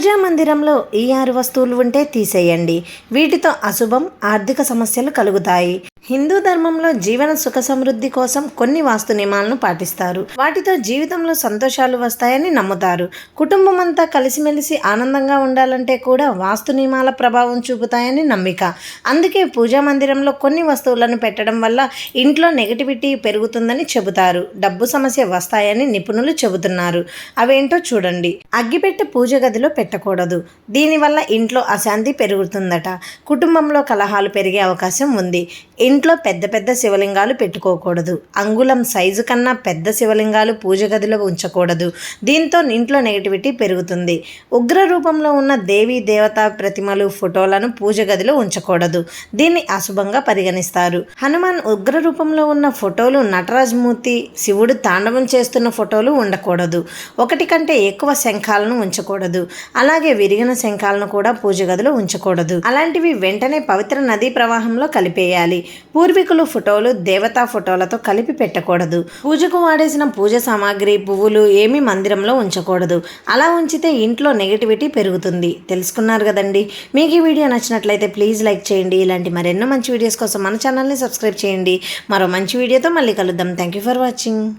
పూజా మందిరంలో ఈ ఆరు వస్తువులు ఉంటే తీసేయండి. వీటితో అశుభం ఆర్థిక సమస్యలు కలుగుతాయి. హిందూ ధర్మంలో జీవన సుఖ సమృద్ధి కోసం కొన్ని వాస్తు నియమాలను పాటిస్తారు. వాటితో జీవితంలో సంతోషాలు వస్తాయని నమ్ముతారు. కుటుంబం అంతా కలిసిమెలిసి ఆనందంగా ఉండాలంటే కూడా వాస్తు నియమాల ప్రభావం చూపుతాయని నమ్మిక. అందుకే పూజా మందిరంలో కొన్ని వస్తువులను పెట్టడం వల్ల ఇంట్లో నెగటివిటీ పెరుగుతుందని చెబుతారు. డబ్బు సమస్య వస్తాయని నిపుణులు చెబుతున్నారు. అవేంటో చూడండి. అగ్గిపెట్టె పూజ గదిలో పెట్టకూడదు. దీనివల్ల ఇంట్లో అశాంతి పెరుగుతుందట. కుటుంబంలో కలహాలు పెరిగే అవకాశం ఉంది. ఇంట్లో పెద్ద పెద్ద శివలింగాలు పెట్టుకోకూడదు. అంగుళం సైజు కన్నా పెద్ద శివలింగాలు పూజ గదిలో ఉంచకూడదు. దీంతో ఇంట్లో నెగిటివిటీ పెరుగుతుంది. ఉగ్ర రూపంలో ఉన్న దేవి దేవతా ప్రతిమలు ఫోటోలను పూజ గదిలో ఉంచకూడదు. దీన్ని అశుభంగా పరిగణిస్తారు. హనుమాన్ ఉగ్ర రూపంలో ఉన్న ఫోటోలు నటరాజమూర్తి శివుడు తాండవం చేస్తున్న ఫోటోలు ఉండకూడదు. ఒకటి కంటే ఎక్కువ శంఖాలను ఉంచకూడదు. అలాగే విరిగిన శంఖాలను కూడా పూజ గదిలో ఉంచకూడదు. అలాంటివి వెంటనే పవిత్ర నదీ ప్రవాహంలో కలిపేయాలి. పూర్వీకులు ఫోటోలు దేవతా ఫోటోలతో కలిపి పెట్టకూడదు. పూజకు వాడేసిన పూజ సామాగ్రి పువ్వులు ఏమీ మందిరంలో ఉంచకూడదు. అలా ఉంచితే ఇంట్లో నెగిటివిటీ పెరుగుతుంది. తెలుసుకున్నారు కదండి? మీకు ఈ వీడియో నచ్చినట్లయితే ప్లీజ్ లైక్ చేయండి. ఇలాంటి మరెన్నో మంచి వీడియోస్ కోసం మన ఛానల్ని సబ్స్క్రైబ్ చేయండి. మరో మంచి వీడియోతో మళ్ళీ కలుద్దాం. Thank you for watching.